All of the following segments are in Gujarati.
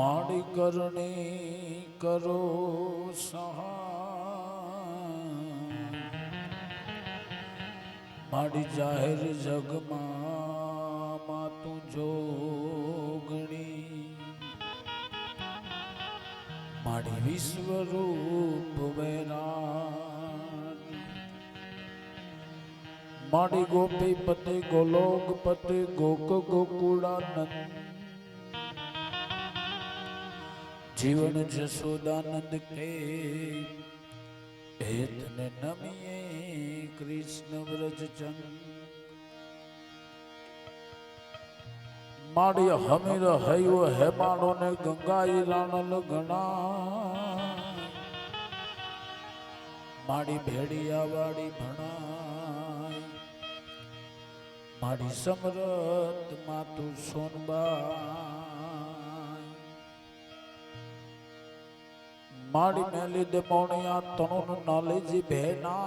માડી કરણી કરો માડી જાહેર જગમાં માતું જોગણી. માડી વિશ્વરૂપ વેરા માડી ગોપી પતિ ગોલોક પતિ ગોક ગોકુળાનંદ. જીવન જશોદાનંદ કે હેતને નમીએ કૃષ્ણ વ્રજ ચંદ માડી હમીર હૈવ હેમાડો ને ગંગાઈ રાણલ ગણા માડી ભેડિયા વાડી ભણાય. માડી સમરત માતું સોનબાઈ માડી લીધે મોણિયા તણુન નાલેજી ભેના.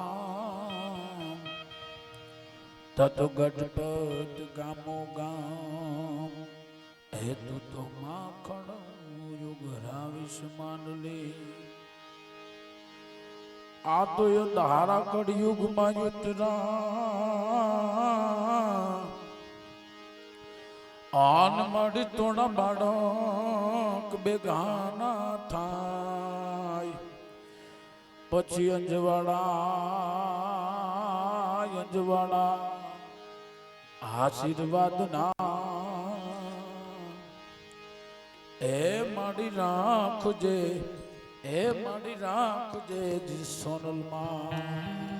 તત ગઢપત ગામો ગામ. હેતુ તો માખણ યુગ રાવીશ માન લે આ તો એ ધારા કળયુગમાં યુતરા આન મળી તોડા બાળક બેગાના થાય પછી અંજવાળા અંજવાળા આશીર્વાદ ના એ મારી રાખજે એ મારી રાખજે જી સોનલમાં.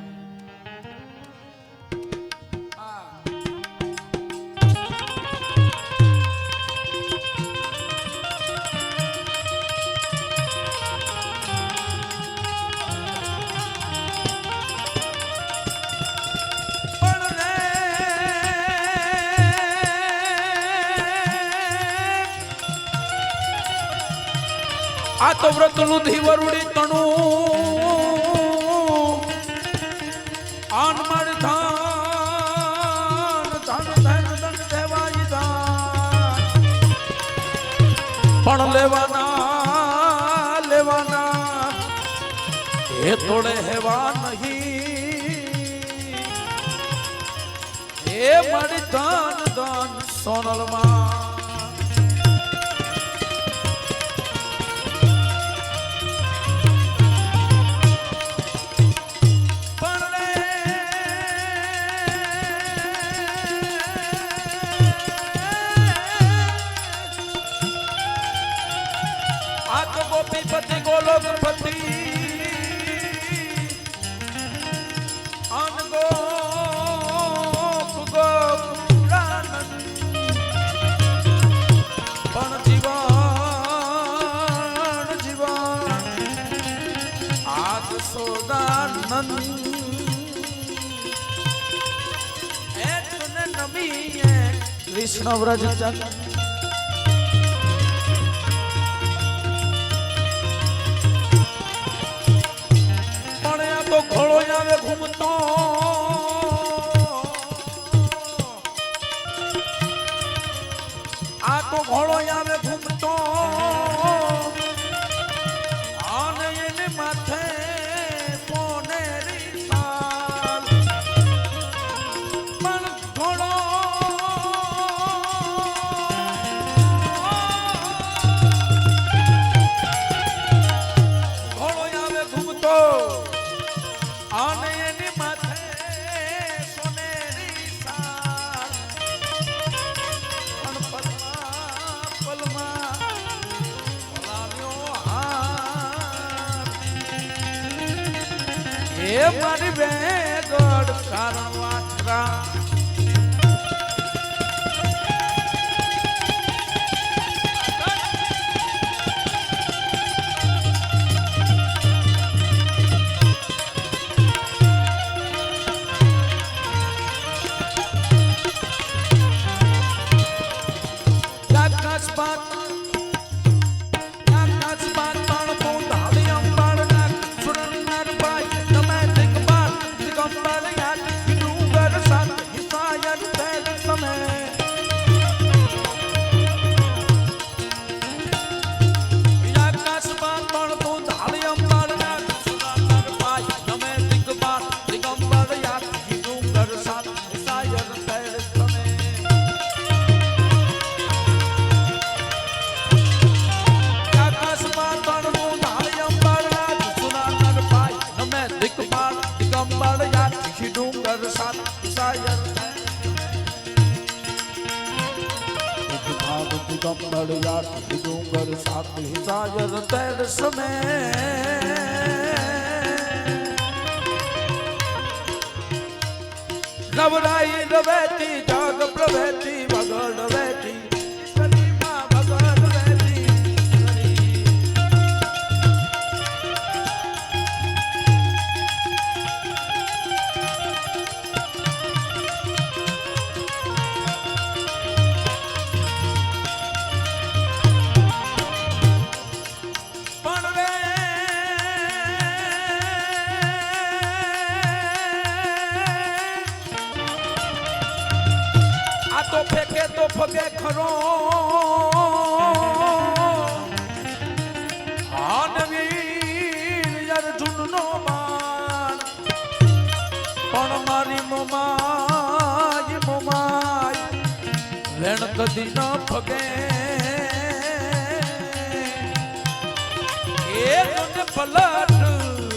આ તો વ્રતનું ધીવરુડી તણું. આન મારી ધાન ધાન, ધન ધન દેવાઈ દાન પણ લેવાના લેવાના, એ થોડે હેવા નહીં. એ મારી ધન ધન સોનલમાં કૃષ્ણ વ્રજ ચંદ પણ આ તો ઘોડો આવે ઘૂમતો. આ તો ઘોડો આવે ઘૂમતો. મારી બેગડ કારણ વાછરા oh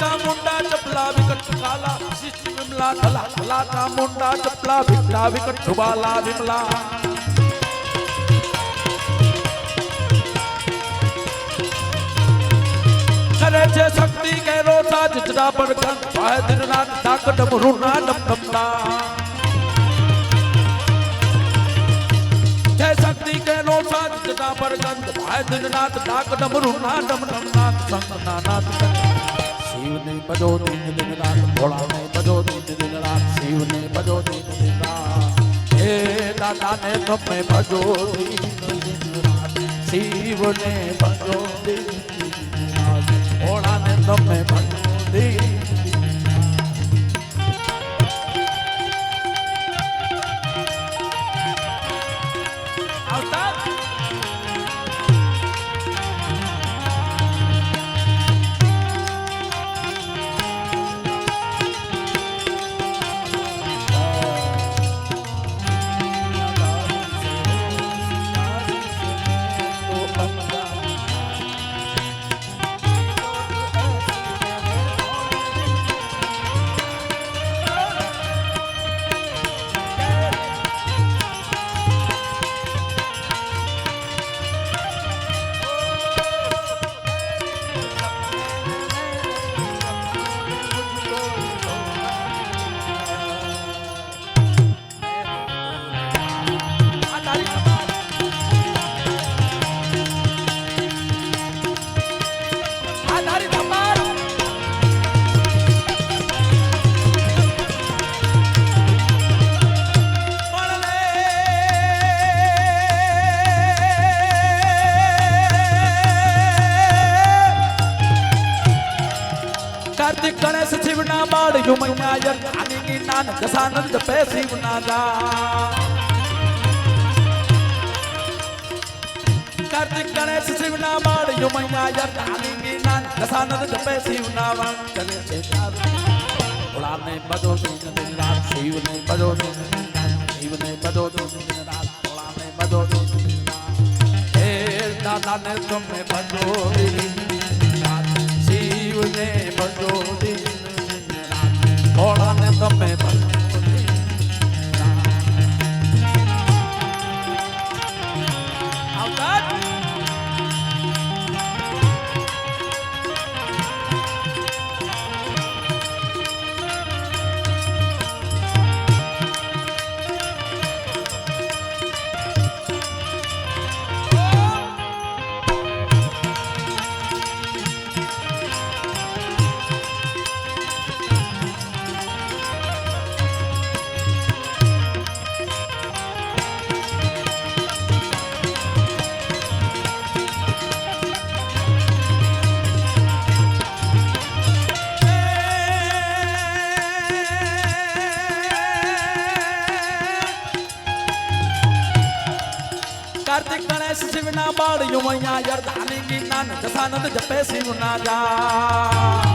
लाचा मुंडा चपला विकट काला शिष्य विमला थला लाचा मुंडा चपला विकटा विकट छुबाला विमला। करे छे शक्ति के रोता जितना पर गन पाए दिन रात ताक डमरू ना डम डमता शक्ति के रोता जितना पर गन पाए दिन रात डाक डमरू ना डम नाथ संग नाना શિવ ને પદો દિન દિન રાત ભોળા ને પદો દિન દિન રાત શિવ ને પદો દિન દિન રાત હે દાદા ને તમે પદો શિવ ને પદો જીવ ના જા કાર્તિક ગણેશ શિવ ના બાળ યો મૈયા યર કાલી વિના દશાનંદ જપે શિવ ના વાણ ચલે છે ઓળા ને બજો તું દિન રાત શિવ ને બજો રાત ઓળા તમે બજો દિન રાત શિવ તમે બજો બાળ યુમૈયા યરધાની ગીના ને દશાનંદ જપે શિવના જા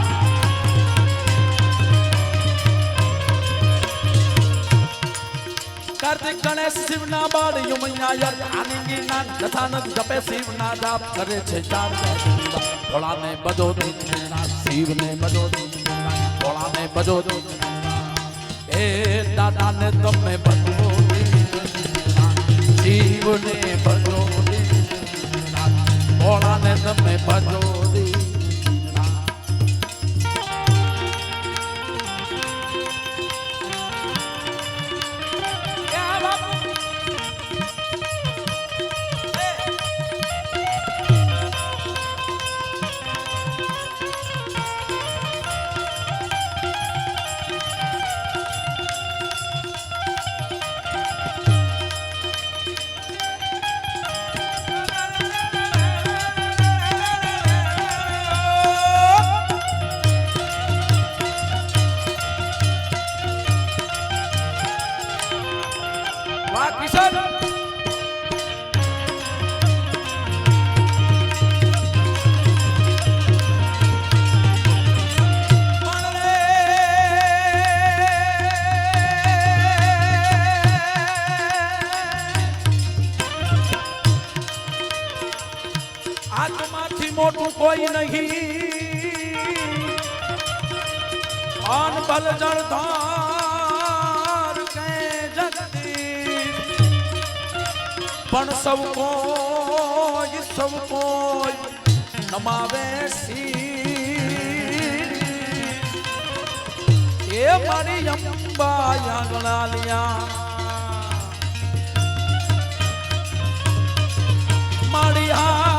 કાર્તિક ગણેશ શિવના બાળ યુમૈયા યરધાની ગીના ને દશાનંદ જપે શિવના જાપ કરે છે ચાર ભોળાને બજો દીના શિવને બજો દીના ભોળાને બજો દીના એ દાદાને તમે બજો દીના શિવને બજો દીના ભોળાને તમે બજો વાહ કિશન આત્માથી મોટું કોઈ નહીં. આન બલ પણ સૌ કોઈ સૌ કોઈ નમાવે. એ મારી અંબા યાગણાલિયા મારી હાલ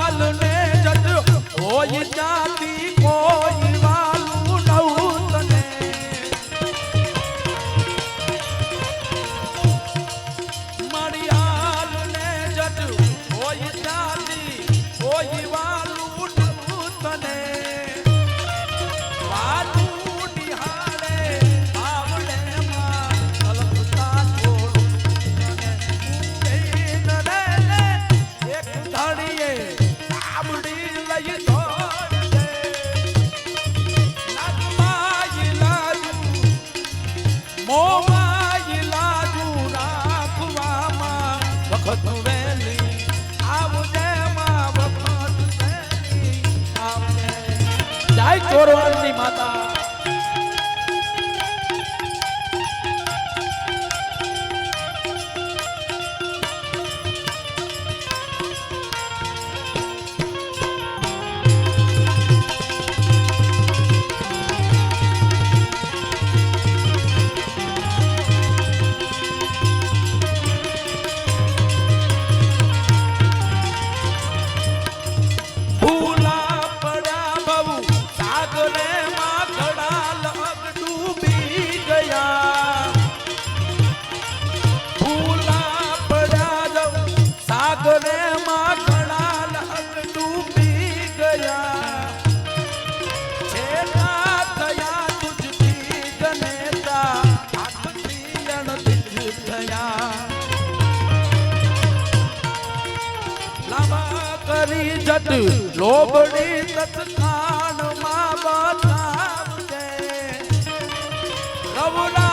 થયા કરી જટ લોભડી તત્કાળમાં બતાવજે રવડાઈ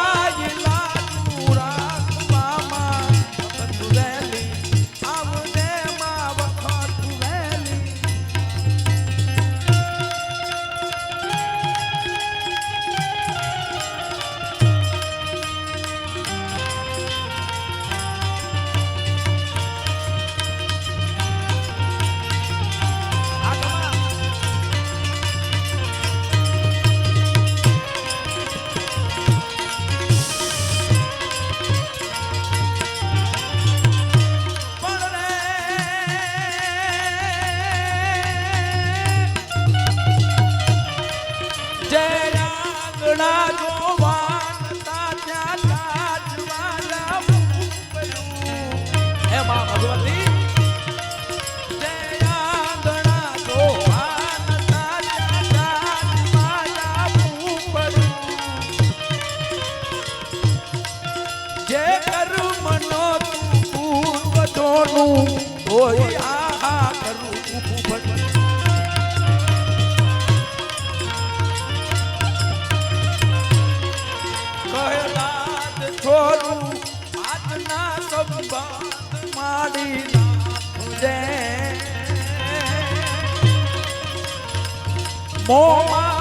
મોમાય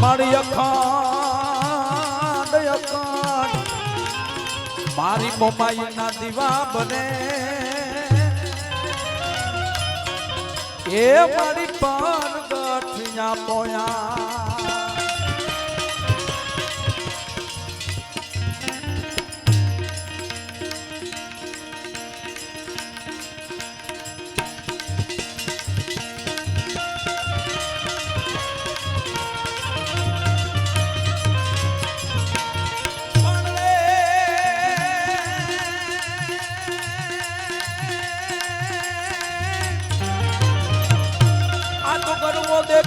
મારી અખાંડ અખાંડ મારી મોમાઈ ના દીવા બને. એ મારી પર ગઠિયા પોયા.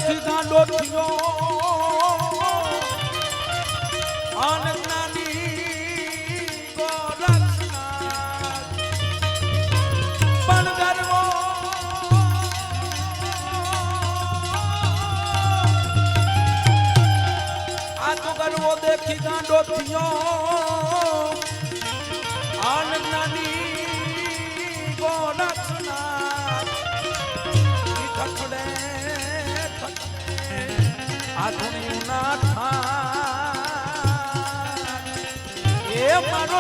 ગાંડો થયો આનંદ દેખી ગાંડો થયો.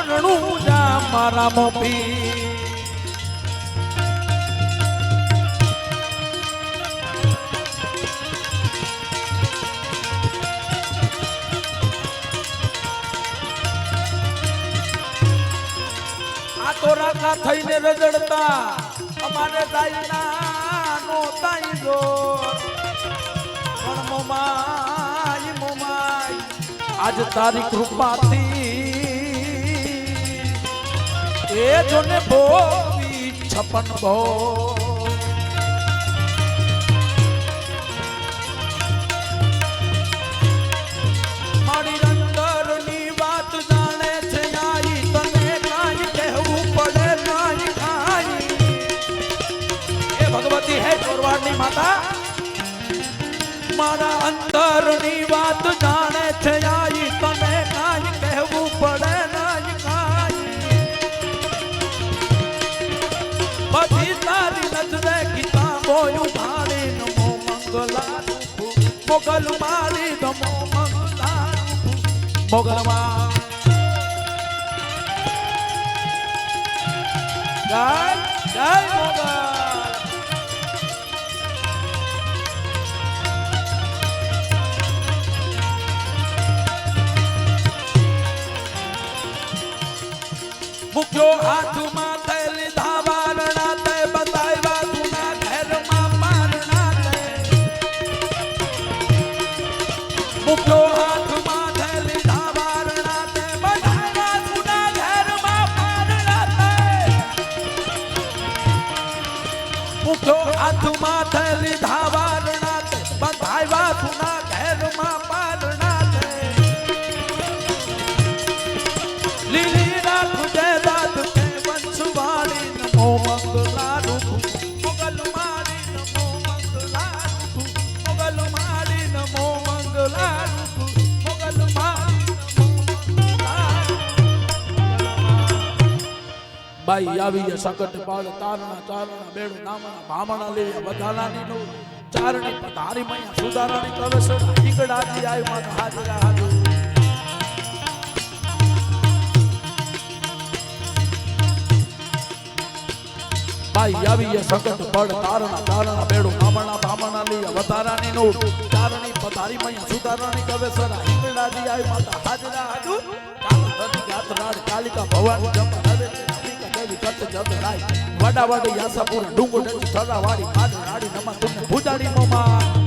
મારો જા મારા મોપી રાકા થઈને રજડતા, અમારે દાઈના નો તાઈ જો પણ મોમાઈ મોમાઈ, આજ તારી કૃપાથી એ જોને ભોગવી છપન ભોગ મારી અંદરની વાત મંગલા મોગલ મારી નમો મંગલા મોગલમાં જય જય મોગલ મૂક્યો હાથમાં બાઈ આવી સકટ પાળ તારણા, ચારણા, બેડું, નામણા, ભામણા લઈ બધાલાની નો ચારણી પધારી મૈયા સુધારાણી કવેસર ઈગડાજી આયમાં હાજરા હાજર. ભાઈ આવી સકટ પડ તારણા તારણા બેડું, નામણા, ભામણા લઈ વધારાની નો ચારણી, પધારી મૈયા સુધારાણી કવેસર ઈગડાજી આયમાં હાજરા હાજર. કાલ ધન જાત કાલિકા ભવાની જમ જત જત રાય વાડા વાડ યાસાપુર ડુંગર તરાવાડી માડ રાડી નમા. તુને ભુજાડી મોમાં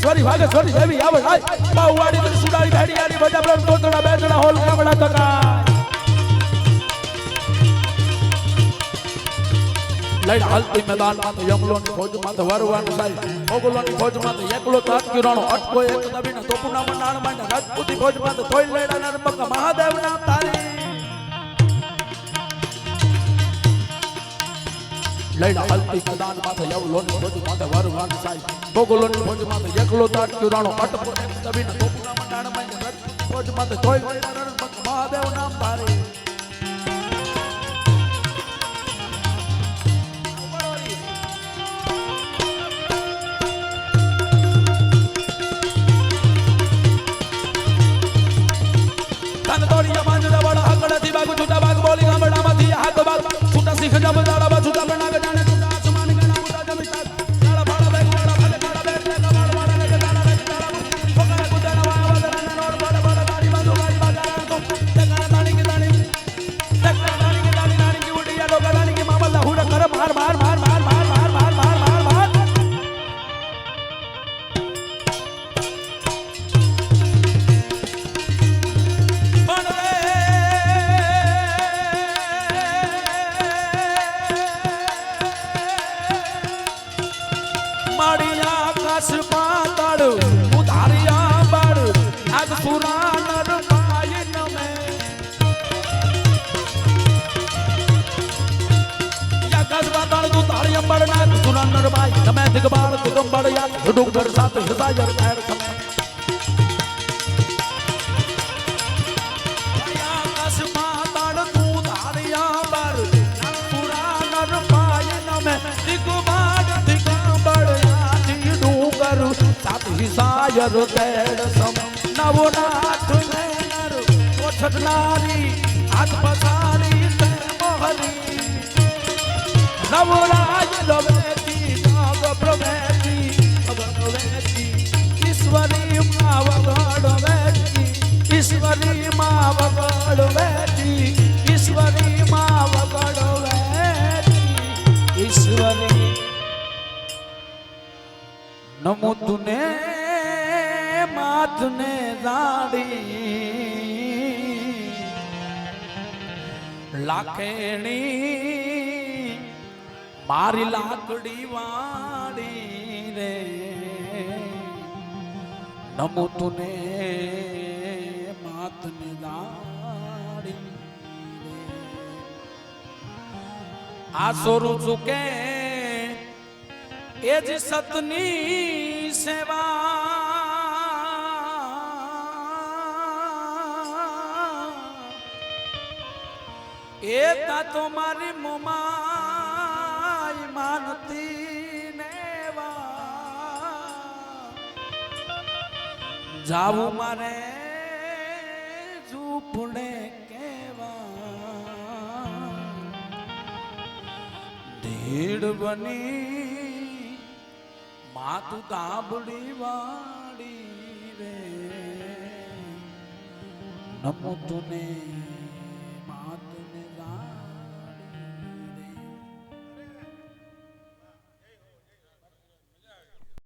સોરી ભાગે સોરી દેવી આવડ બાઉવાડી સુડાડી ભેડી આડી બધા બ્રહ્મ તોતડા બેતડા હોલ કામડા તકા લડ હાલતી મેદાનમાં તો યમલો ની ફોજમાં તો વરવાનું સાઈ ઓગલો ની ફોજમાં તો એકલો તાત કિરણો અટકો એક દબીને તોપુના નાણમાં રાજપૂતી ફોજમાં તો લેડા નર્મક મહાદેવ ના તારી. લઈને હલતી મેદાન માથે યવલોની ફોજ માથે વરવાન સાઈ ભોગલોની ફોજ માથે એકલો તાટ કિરાણો અટકો એક દબીને તોપુના નાણમાં રાજપૂતી ફોજ માથે થોઈ લેડા નર્મક મહાદેવ નામ તારી. આગળથી બાગુ છૂટા બાગ બોલી ગામડામાંથી હાથ બાગ. છૂટા શીખ જબ કુદંબળિયા ધડુક ધડ સાથે હૃદયર એર સાયર તેડ સમ નવો નાથ નર ઓઠનારી હાથ પસારી તે મોહરી નવો ઈશ્વરી નમો તુને માથને દાડી લાખેણી મારી લાકડી વાડી રે. નમો તુને માથને દાડી આ સોરું ચૂકે. એ જ સતની સેવા. એ તા તો મારી મોમાઈ માનતી નેવા જાવું મારે ઝૂપડે. ધીડ બની માતું તાબડી વાડી રે. નમો તુને